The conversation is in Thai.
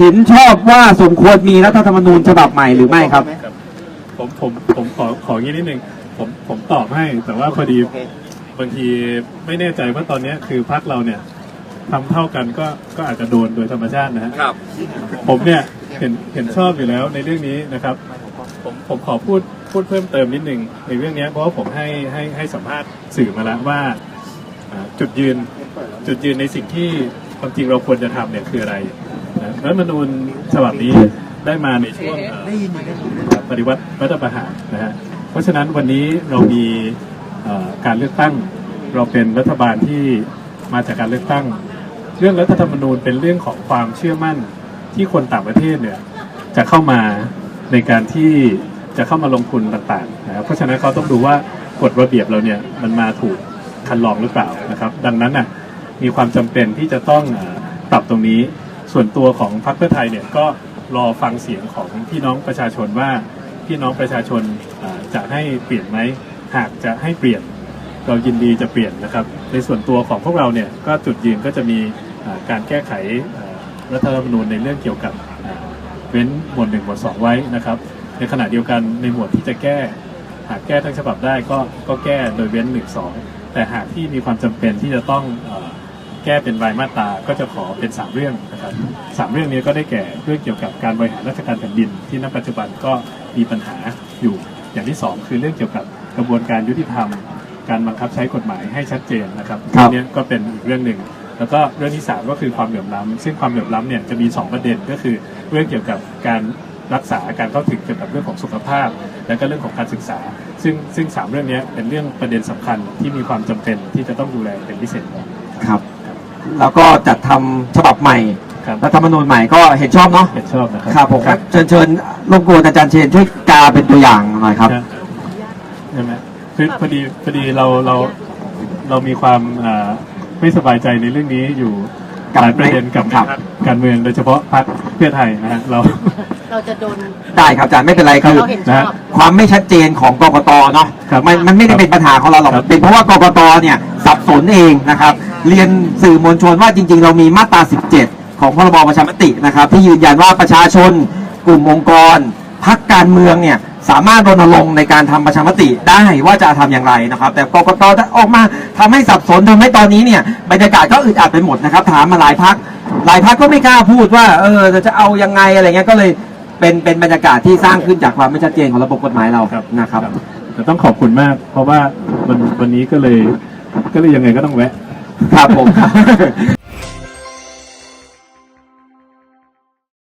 เห็นชอบว่าสมควรมีรัฐธรรมนูญฉบับใหม่หรือไม่ครับครับผมผมผมขอขออย่างนี้นิดนึงผมผมตอบให้แต่ว่าพอดีบางทีไม่แน่ใจว่าตอนเนี้ยคือพักเราเนี่ยทำเท่ากันก็ก็อาจจะโดนโดยธรรมชาตินะฮะ ครับ ผมเนี่ยเห็นเห็นชอบอยู่แล้วในเรื่องนี้นะครับ ผมผมขอพูดพูดเพิ่มเติมนิดนึงในเรื่องเนี้ยเพราะว่าผมให้ให้ให้สัมภาษณ์สื่อมาแล้วว่าอ่าจุดยืนจุดยืนในสิ่งที่ความจริงเราควรจะทำเนี่ยคืออะไรนะ รัฐธรรมนูญฉบับนี้ได้มาในช่วงปฏิวัติรัฐประหารนะฮะเพราะฉะนั้นวันนี้เรามีการเลือกตั้ง เราเป็นรัฐบาลที่มาจากการเลือกตั้ง เรื่องรัฐธรรมนูญเป็นเรื่องของความเชื่อมั่นที่คนต่างประเทศเนี่ยจะเข้ามาในการที่จะเข้ามาลงทุนต่างๆนะครับเพราะฉะนั้นเขาต้องดูว่ากฎระเบียบเราเนี่ยมันมาถูกคันลองหรือเปล่านะครับ ดังนั้นน่ะมีความจำเป็นที่จะต้องปรับตรงนี้ ส่วนตัวของพรรคเพื่อไทยเนี่ยก็รอฟังเสียงของพี่น้องประชาชนว่าพี่น้องประชาชนจะให้เปลี่ยนไหมหากจะให้เปลี่ยนเรายินดีจะเปลี่ยนนะครับ ในส่วนตัวของพวกเราเนี่ยก็จุดยืนก็จะมีการแก้ไขรัฐธรรมนูญในเรื่องเกี่ยวกับเว้นหมวดหนึ่งหมวดสองไว้นะครับ ในขณะเดียวกันในหมวดที่จะแก้หากแก้ทั้งฉบับได้ก็ก็แก้โดยเว้นหนึ่งสองแต่หากที่มีความจำเป็นที่จะต้องอ แก้เป็นรายมาตราก็จะขอเป็นสามเรื่องนะครับสามเรื่องนี้ก็ได้แก่เรื่องเกี่ยวกับการบริหารราชการแผ่นดิน ที่ณปัจจุบันก็มีปัญหาอยู่ อย่างที่สองคือเรื่องเกี่ยวกับกระบวนการยุติธรรม การบังคับใช้กฎหมายให้ชัดเจนนะครับครับอันเนี้ยก็เป็นอีกเรื่องหนึ่งแล้วก็เรื่องที่สามก็คือความเหลื่อมล้ำซึ่งความเหลื่อมล้ำเนี่ยจะมีสองประเด็นก็คือเรื่องเกี่ยวกับการรักษาการเข้าถึงเกี่ยวกับเรื่องของสุขภาพ และก็เรื่องของการศึกษา ซึ่งซึ่งสามเรื่องเนี้ยเป็นเรื่องประเด็นสำคัญที่มีความจำเป็นที่จะต้องดูแลเป็นพิเศษครับ แล้วก็จัดทำฉบับใหม่ครับ รัฐธรรมนูญใหม่ก็เห็นชอบเนาะเห็นชอบนะครับครับผมเชิญเชิญรบกวนอาจารย์เชนช่วยกาเป็นตัวอย่างหน่อยครับ นะใช่ไหมคือพอดีพอดีเราเราเรามีความอ่าไม่สบายใจในเรื่องนี้อยู่กับหลายประเด็นกับครับพรรคการเมืองโดยเฉพาะพรรคเพื่อไทยนะฮะเรา เราจะโดนได้ครับอาจารย์ไม่เป็นไรคือ เราเห็นชอบ ความไม่ชัดเจนของกกตเนาะครับมันมันไม่ได้เป็นปัญหาของเราหรอกครับ เป็นเพราะว่ากกตเนี่ยสับสนเองนะครับ เรียนสื่อมวลชนว่าจริง ๆ เรามีมาตรา 17 ของพรบประชามตินะครับ ที่ยืนยันว่าประชาชน กลุ่มองค์กรพักการเมืองเนี่ยสามารถรณรงค์ในการทำประชามติได้ว่าจะทำอย่างไรนะครับ แต่กกตออกมาทำให้สับสนทำให้ตอนนี้เนี่ยบรรยากาศก็อึดอัดไปหมดนะครับ ถามมาหลายพักหลายพักก็ไม่กล้าพูดว่าเออจะเอายังไงอะไรเงี้ยก็เลยเป็นเป็นบรรยากาศที่สร้างขึ้นจากความไม่ชัดเจนของระบบกฎหมายเราครับนะครับแต่ต้องขอบคุณมาก เพราะว่าวันวันนี้ก็เลยก็เลยยังไงก็ต้องแวะ ครับผม